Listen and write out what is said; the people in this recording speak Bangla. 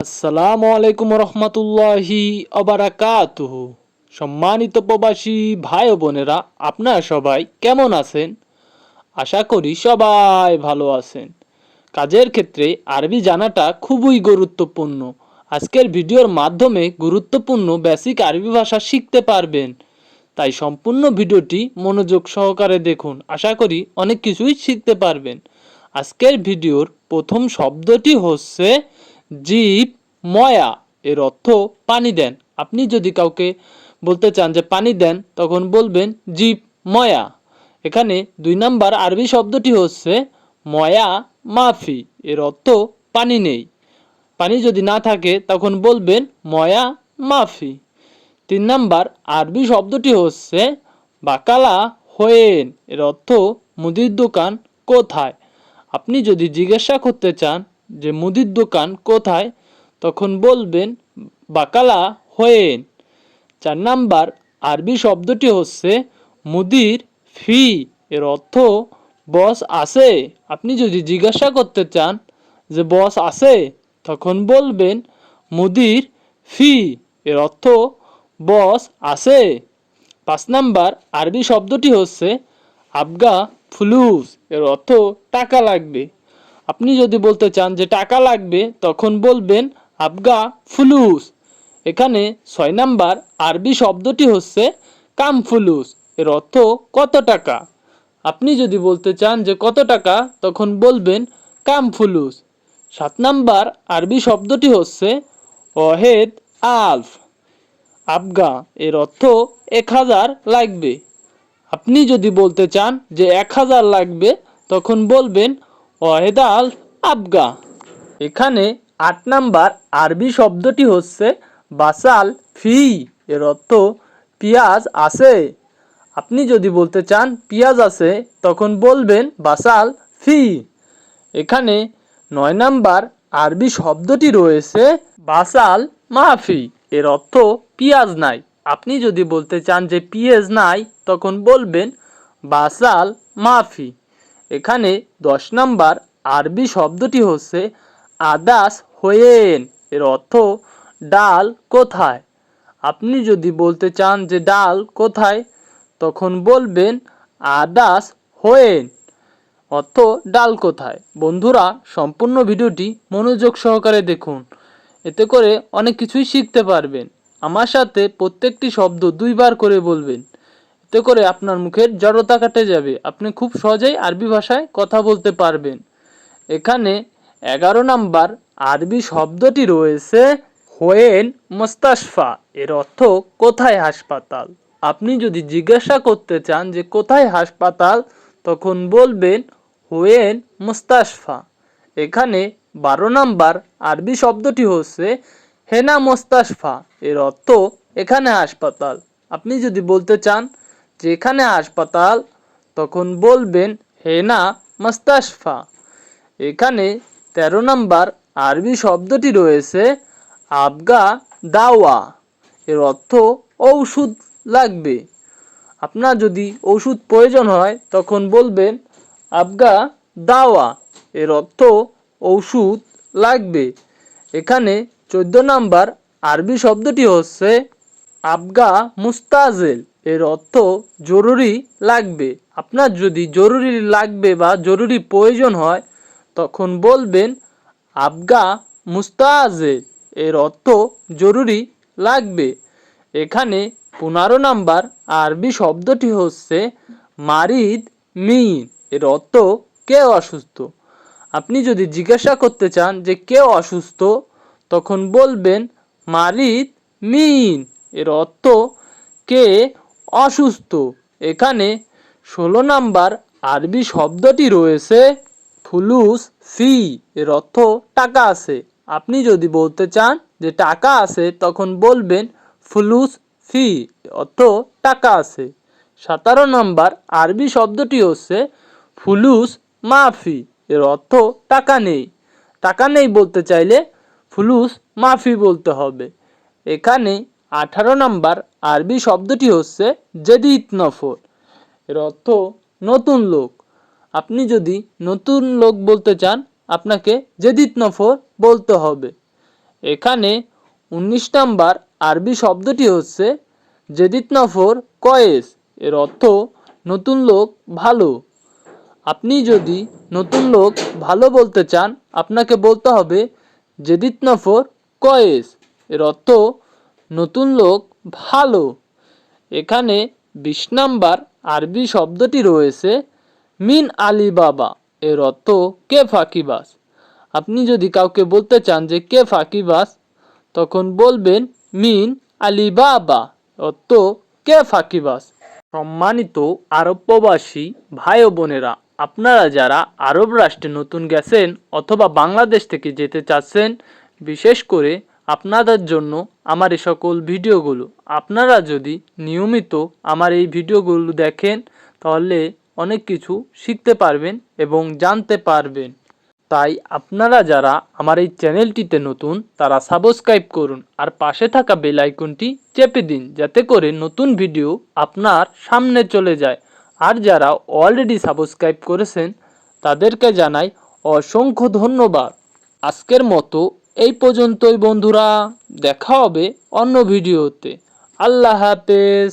আসসালামু আলাইকুম রহমতুল্লাহি অবারাকাতুহ সম্মানিত প্রবাসী ভাই বোনেরা, আপনারা সবাই কেমন আছেন? আশা করি সবাই ভালো আছেন। কাজের ক্ষেত্রে আরবি জানাটা খুবই গুরুত্বপূর্ণ। আজকের ভিডিওর মাধ্যমে গুরুত্বপূর্ণ বেসিক আরবি ভাষা শিখতে পারবেন। তাই সম্পূর্ণ ভিডিওটি মনোযোগ সহকারে দেখুন। আশা করি অনেক কিছুই শিখতে পারবেন। আজকের ভিডিওর প্রথম শব্দটি হচ্ছে জীব, ময়া, এর অর্থ পানি দেন। আপনি যদি কাউকে বলতে চান যে পানি দেন, তখন বলবেন জীব, ময়া। এখানে দুই নাম্বার আরবি শব্দটি হচ্ছে ময়া, মাফি, এর অর্থ পানি নেই। পানি যদি না থাকে, তখন বলবেন ময়া, মাফি। তিন নাম্বার আরবি শব্দটি হচ্ছে বাকালা, হোয়েন, এর অর্থ মুদির দোকান, কোথায়? আপনি যদি জিজ্ঞাসা করতে চান যে মুদির দোকান কোথায়, তখন বলবেন, বাকালা হোয়েন। চার নাম্বার আরবি শব্দটি হচ্ছে মুদির ফি। এর অর্থ, বস আছে। আপনি যদি জিজ্ঞাসা করতে চান যে, বস আছে? তখন বলবেন, মুদির ফি। এর অর্থ, বস আছে। পাঁচ নাম্বার আরবি শব্দটি হচ্ছে, আবগা ফুলুস এর অর্থ, টাকা লাগবে। আপনি যদি বলতে চান যে টাকা লাগবে, তখন বলবেন, আবগা ফুলুস। এখানে ছয় নাম্বার আরবি শব্দটি হচ্ছে, কাম ফুলুস। এর অর্থ, কত টাকা? আপনি যদি বলতে চান যে কত টাকা, তখন বলবেন, কাম ফুলুস। সাত নাম্বার আরবি শব্দটি হচ্ছে, অহেদ আলফ। আবগা এর অর্থ, এক হাজার লাগবে। আপনি যদি বলতে চান যে এক হাজার লাগবে, তখন বলবেন ওহেদাল আবগা। এখানে আট নাম্বার আরবি শব্দটি হচ্ছে বাসাল ফি, এর অর্থ পিঁয়াজ আছে। আপনি যদি বলতে চান পিঁয়াজ আছে, তখন বলবেন বাসাল ফি। এখানে নয় নাম্বার আরবি শব্দটি রয়েছে বাসাল মাফি, এর অর্থ পিঁয়াজ নাই। আপনি যদি বলতে চান যে পিঁয়াজ নাই, তখন বলবেন বাসাল মাফি। এখানে দশ নাম্বার আরবি শব্দটি হচ্ছে আদাস হোয়েন। এর অর্থ ডাল কোথায়? আপনি যদি বলতে চান যে ডাল কোথায়, তখন বলবেন আদাস হোয়েন। অর্থ ডাল কোথায়? বন্ধুরা, সম্পূর্ণ ভিডিওটি মনোযোগ সহকারে দেখুন। এতে করে অনেক কিছুই শিখতে পারবেন। আমার সাথে প্রত্যেকটি শব্দ দুইবার করে বলবেন। এতে করে আপনার মুখের জড়তা কাটে যাবে। আপনি খুব সহজেই আরবি ভাষায় কথা বলতে পারবেন। এখানে এগারো নাম্বার আরবি শব্দটি রয়েছে হোয়েন মোস্তাশফা। এর অর্থ কোথায় হাসপাতাল? আপনি যদি জিজ্ঞাসা করতে চান যে কোথায় হাসপাতাল, তখন বলবেন হোয়েন মুস্তাশফা। এখানে বারো নাম্বার আরবি শব্দটি হচ্ছে হেনা মোস্তাশফা। এর অর্থ এখানে হাসপাতাল। আপনি যদি বলতে চান যে এখানে হাসপাতাল, তখন বলবেন হেনা মোস্তাশফা। এখানে তেরো নম্বর আরবি শব্দটি রয়েছে, আবগা দাওয়া। এর অর্থ ঔষধ লাগবে। আপনার যদি ওষুধ প্রয়োজন হয়, তখন বলবেন, আবগা দাওয়া। এর অর্থ ঔষধ লাগবে। এখানে চোদ্দ নাম্বার আরবি শব্দটি হচ্ছে আবগা মুস্তাজেল, এর অর্থ জরুরি লাগবে। আপনার যদি জরুরি লাগবে বা জরুরি প্রয়োজন হয়, তখন বলবেন আবগা মুস্তাজেল, এর অর্থ জরুরি লাগবে। এখানে পনেরো নাম্বার আরবি শব্দটি হচ্ছে মারিদ মিন, এর অর্থ কেউ অসুস্থ। আপনি যদি জিজ্ঞাসা করতে চান যে কেউ অসুস্থ, তখন বলবেন মারিদ মিন এর অর্থ কে অসুস্থ। এখানে ষোলো নাম্বার আরবি শব্দটি রয়েছে ফুলুস, ফি। এর অর্থ টাকা আছে। আপনি যদি বলতে চান যে টাকা আছে, তখন বলবেন ফুলুস, ফি। অর্থ টাকা আছে। সতেরো নম্বর আরবি শব্দটি হচ্ছে ফুলুস, মাফি। এর অর্থ টাকা নেই। টাকা নেই বলতে চাইলে ফুলুস, মাফি বলতে হবে। এখানে আঠারো নম্বর আরবি শব্দটি হচ্ছে জেদিত নফর। এর অর্থ নতুন লোক। আপনি যদি নতুন লোক বলতে চান, আপনাকে জেদিত নফর বলতে হবে। এখানে উনিশ নাম্বার আরবি শব্দটি হচ্ছে জেদিত নফর কয়েস। এর অর্থ নতুন লোক ভালো। আপনি যদি নতুন লোক ভালো বলতে চান, আপনাকে বলতে হবে জেদিত নফর কয়েস। এর অর্থ নতুন লোক, ভালো। এখানে বিশ নাম্বার আরবি শব্দটি রয়েছে, মিন আলী বাবা এর অর্থ, কে ফাঁকিবাস আপনি যদি কাউকে বলতে চান যে, কে ফাঁকিবাস তখন বলবেন, মিন আলী বাবা অর্থ, কে ফাঁকিবাস সম্মানিত আরব প্রবাসী ভাই বোনেরা, আপনারা যারা আরব রাষ্ট্রে নতুন গেছেন অথবা বাংলাদেশ থেকে যেতে চাচ্ছেন, বিশেষ করে আপনাদের জন্য আমার এই সকল ভিডিওগুলো। আপনারা যদি নিয়মিত আমার এই ভিডিওগুলো দেখেন, তাহলে অনেক কিছু শিখতে পারবেন এবং জানতে পারবেন। তাই আপনারা যারা আমার এই চ্যানেলটিতে নতুন, তারা সাবস্ক্রাইব করুন আর পাশে থাকা বেল আইকনটি চেপে দিন, যাতে করে নতুন ভিডিও আপনার সামনে চলে যায়। আর যারা অলরেডি সাবস্ক্রাইব করেছেন, তাদেরকে জানাই অসংখ্য ধন্যবাদ। আজকের মতো এই পর্যন্তই বন্ধুরা দেখা হবে অন্য ভিডিওতে। আল্লাহ হাফেজ।